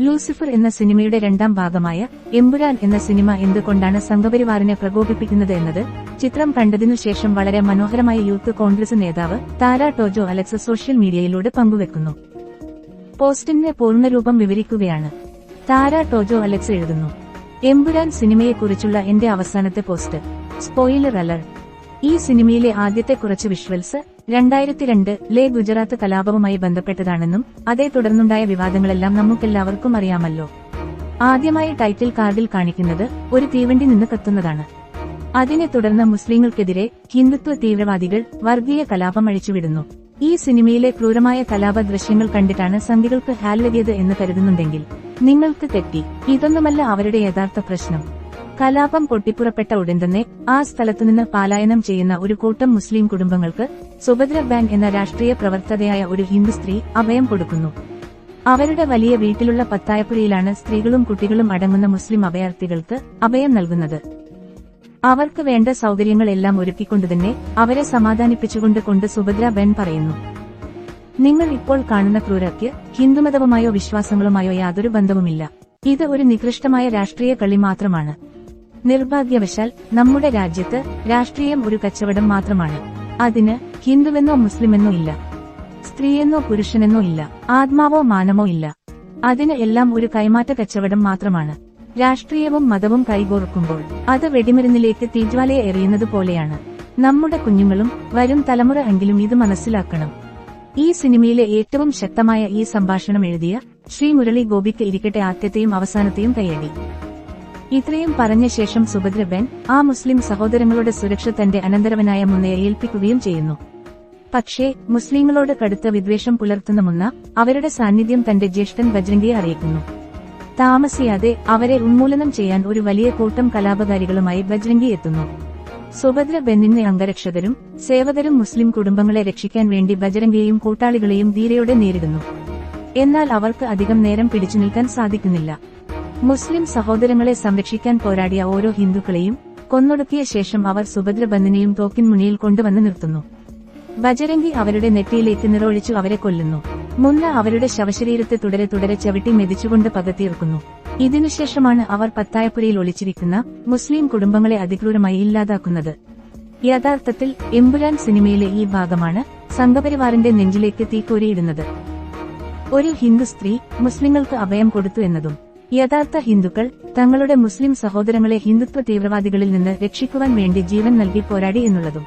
Lucifer എന്ന സിനിമയുടെ രണ്ടാം ഭാഗമായ എമ്പുരാൻ എന്ന സിനിമ എന്തുകൊണ്ടാണ് സംഘപരിവാറിനെ പ്രകോപിപ്പിക്കുന്നത് എന്നത് ചിത്രം കണ്ടതിനു ശേഷം വളരെ മനോഹരമായ യൂത്ത് കോൺഗ്രസ് നേതാവ് താര ടോജോ അലക്സ് സോഷ്യൽ മീഡിയയിലൂടെ പങ്കുവെക്കുന്നു. പോസ്റ്റിന്റെ പൂർണരൂപം വിവരിക്കുകയാണ്. താര ടോജോ അലക്സ് എഴുതുന്നു. എമ്പുരാൻ സിനിമയെക്കുറിച്ചുള്ള എന്റെ അവസാനത്തെ പോസ്റ്റ്. Spoiler alert. ഈ സിനിമയിലെ ആദ്യത്തെ കുറച്ച് വിഷ്വൽസ് രണ്ടായിരത്തി രണ്ട് ലെ ഗുജറാത്ത് കലാപവുമായി ബന്ധപ്പെട്ടതാണെന്നും അതേ തുടർന്നുണ്ടായ വിവാദങ്ങളെല്ലാം നമുക്കെല്ലാവർക്കും അറിയാമല്ലോ. ആദ്യമായി ടൈറ്റിൽ കാർഡിൽ കാണിക്കുന്നത് ഒരു തീവണ്ടി നിന്ന് കത്തുന്നതാണ്. അതിനെ തുടർന്ന് മുസ്ലിങ്ങൾക്കെതിരെ ഹിന്ദുത്വ തീവ്രവാദികൾ വർഗീയ കലാപം അഴിച്ചുവിടുന്നു. ഈ സിനിമയിലെ ക്രൂരമായ കലാപ ദൃശ്യങ്ങൾ കണ്ടിട്ടാണ് സംഘികൾക്ക് ഹാൽവകിയത് എന്ന് കരുതുന്നുണ്ടെങ്കിൽ നിങ്ങൾക്ക് തെറ്റി. ഇതൊന്നുമല്ല അവരുടെ യഥാർത്ഥ പ്രശ്നം. കലാപം പൊട്ടിപ്പുറപ്പെട്ട ഉടൻ തന്നെ ആ സ്ഥലത്തുനിന്ന് പലായനം ചെയ്യുന്ന ഒരു കൂട്ടം മുസ്ലിം കുടുംബങ്ങൾക്ക് സുഭദ്ര ബാങ്ക് എന്ന രാഷ്ട്രീയ പ്രവർത്തകയായ ഒരു ഹിന്ദു സ്ത്രീ അഭയം കൊടുക്കുന്നു. അവരുടെ വലിയ വീട്ടിലുള്ള പത്തായപ്പുഴയിലാണ് സ്ത്രീകളും കുട്ടികളും അടങ്ങുന്ന മുസ്ലിം അഭയാർത്ഥികൾക്ക് അഭയം നൽകുന്നത്. അവർക്ക് വേണ്ട സൗകര്യങ്ങളെല്ലാം ഒരുക്കിക്കൊണ്ടുതന്നെ അവരെ സമാധാനിപ്പിച്ചുകൊണ്ട് കൊണ്ട് സുഭദ്ര ബെൻ പറയുന്നു. നിങ്ങൾ ഇപ്പോൾ കാണുന്ന ക്രൂരയ്ക്ക് ഹിന്ദുമതവുമായോ വിശ്വാസങ്ങളുമായോ യാതൊരു ബന്ധവുമില്ല. ഇത് ഒരു നികൃഷ്ടമായ രാഷ്ട്രീയ കളി മാത്രമാണ്. നിർഭാഗ്യവശാൽ നമ്മുടെ രാജ്യത്ത് രാഷ്ട്രീയം ഒരു കച്ചവടം മാത്രമാണ്. അതിന് ഹിന്ദുവെന്നോ മുസ്ലിമെന്നോ ഇല്ല. സ്ത്രീയെന്നോ പുരുഷനെന്നോ ഇല്ല. ആത്മാവോ മാനമോ ഇല്ല. അതിന് എല്ലാം ഒരു കൈമാറ്റ കച്ചവടം മാത്രമാണ്. രാഷ്ട്രീയവും മതവും കൈകോർക്കുമ്പോൾ അത് വെടിമരുന്നിലേക്ക് തീജ്വാലയെ എറിയുന്നത് പോലെയാണ്. നമ്മുടെ കുഞ്ഞുങ്ങളും വരും തലമുറ എങ്കിലും ഇത് മനസ്സിലാക്കണം. ഈ സിനിമയിലെ ഏറ്റവും ശക്തമായ ഈ സംഭാഷണം എഴുതിയ ശ്രീ മുരളി ഗോപിക്ക് ഇരിക്കട്ടെ ആദ്യത്തെയും അവസാനത്തെയും കൈയടി ഇത്രയും പറഞ്ഞ ശേഷം സുഭദ്രബെൻ ആ മുസ്ലിം സഹോദരങ്ങളുടെ സുരക്ഷ തന്റെ അനന്തരവനായ മുന്നയെ ഏൽപ്പിക്കുകയും ചെയ്യുന്നു. പക്ഷേ മുസ്ലിങ്ങളോട് കടുത്ത വിദ്വേഷം പുലർത്തുന്ന മുന്ന അവരുടെ സാന്നിധ്യം തന്റെ ജ്യേഷ്ഠൻ ബജ്രംഗിയെ അറിയിക്കുന്നു. താമസിയാതെ അവരെ ഉന്മൂലനം ചെയ്യാൻ ഒരു വലിയ കൂട്ടം കലാപകാരികളുമായി ബജ്രംഗി എത്തുന്നു. സുഭദ്ര ബെന്നിന്റെ അംഗരക്ഷകരും സേവകരും മുസ്ലിം കുടുംബങ്ങളെ രക്ഷിക്കാൻ വേണ്ടി ബജരംഗിയെയും കൂട്ടാളികളെയും ധീരയോടെ നേരിടുന്നു. എന്നാൽ അവർക്ക് അധികം നേരം പിടിച്ചു നിൽക്കാൻ സാധിക്കുന്നില്ല. മുസ്ലിം സഹോദരങ്ങളെ സംരക്ഷിക്കാൻ പോരാടിയ ഓരോ ഹിന്ദുക്കളെയും കൊന്നൊടുക്കിയ ശേഷം അവർ സുഭദ്രബന്ധനെയും തോക്കിൻ മുനിയിൽ കൊണ്ടുവന്ന് നിർത്തുന്നു. ബജരംഗി അവരുടെ നെറ്റിയിലേക്ക് നിറൊഴിച്ചു അവരെ കൊല്ലുന്നു. മുന്ന അവരുടെ ശവശരീരത്തെ തുടരെ തുടരെ ചവിട്ടി മെതിച്ചുകൊണ്ട് പകത്തീർക്കുന്നു ഇതിനുശേഷമാണ് അവർ പത്തായപ്പുരയിൽ ഒളിച്ചിരിക്കുന്ന മുസ്ലിം കുടുംബങ്ങളെ അതിക്രൂരമായി ഇല്ലാതാക്കുന്നത്. യഥാർത്ഥത്തിൽ എമ്പുരാൻ സിനിമയിലെ ഈ ഭാഗമാണ് സംഘപരിവാറിന്റെ നെഞ്ചിലേക്ക് തീക്കോരിയിടുന്നത് ഒരു ഹിന്ദു സ്ത്രീ മുസ്ലിങ്ങൾക്ക് അഭയം കൊടുത്തു എന്നതും യഥാർത്ഥ ഹിന്ദുക്കൾ തങ്ങളുടെ മുസ്ലിം സഹോദരങ്ങളെ ഹിന്ദുത്വ തീവ്രവാദികളിൽ നിന്ന് രക്ഷിക്കുവാൻ വേണ്ടി ജീവൻ നൽകി പോരാടി എന്നുള്ളതും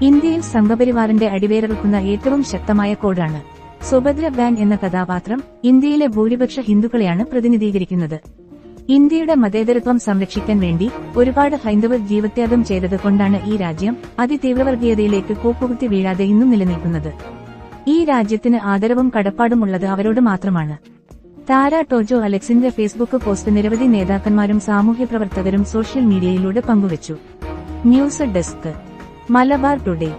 ഇന്ത്യയിൽ സംഘപരിവാറിന്റെ അടിവേരറുക്കുന്ന ഏറ്റവും ശക്തമായ കോഡാണ് സുഭദ്ര ബാങ്ക് എന്ന കഥാപാത്രം ഇന്ത്യയിലെ ഭൂരിപക്ഷ ഹിന്ദുക്കളെയാണ് പ്രതിനിധീകരിക്കുന്നത്. ഇന്ത്യയുടെ മതേതരത്വം സംരക്ഷിക്കാൻ വേണ്ടി ഒരുപാട് ഹൈന്ദവർ ജീവത്യാഗം ചെയ്തത് കൊണ്ടാണ് ഈ രാജ്യം അതിതീവ്രവർഗീയതയിലേക്ക് കൂപ്പുകുത്തി വീഴാതെ ഇന്നും നിലനിൽക്കുന്നത്. ഈ രാജ്യത്തിന് ആദരവും കടപ്പാടുമുള്ളത് അവരോട് മാത്രമാണ്. താര ടോജോ അലക്സിന്റെ ഫേസ്ബുക്ക് പോസ്റ്റ് നിരവധി നേതാക്കന്മാരും സാമൂഹ്യ പ്രവർത്തകരും സോഷ്യൽ മീഡിയയിലൂടെ പങ്കുവച്ചു. News desk. മലബാർ ടുഡേ.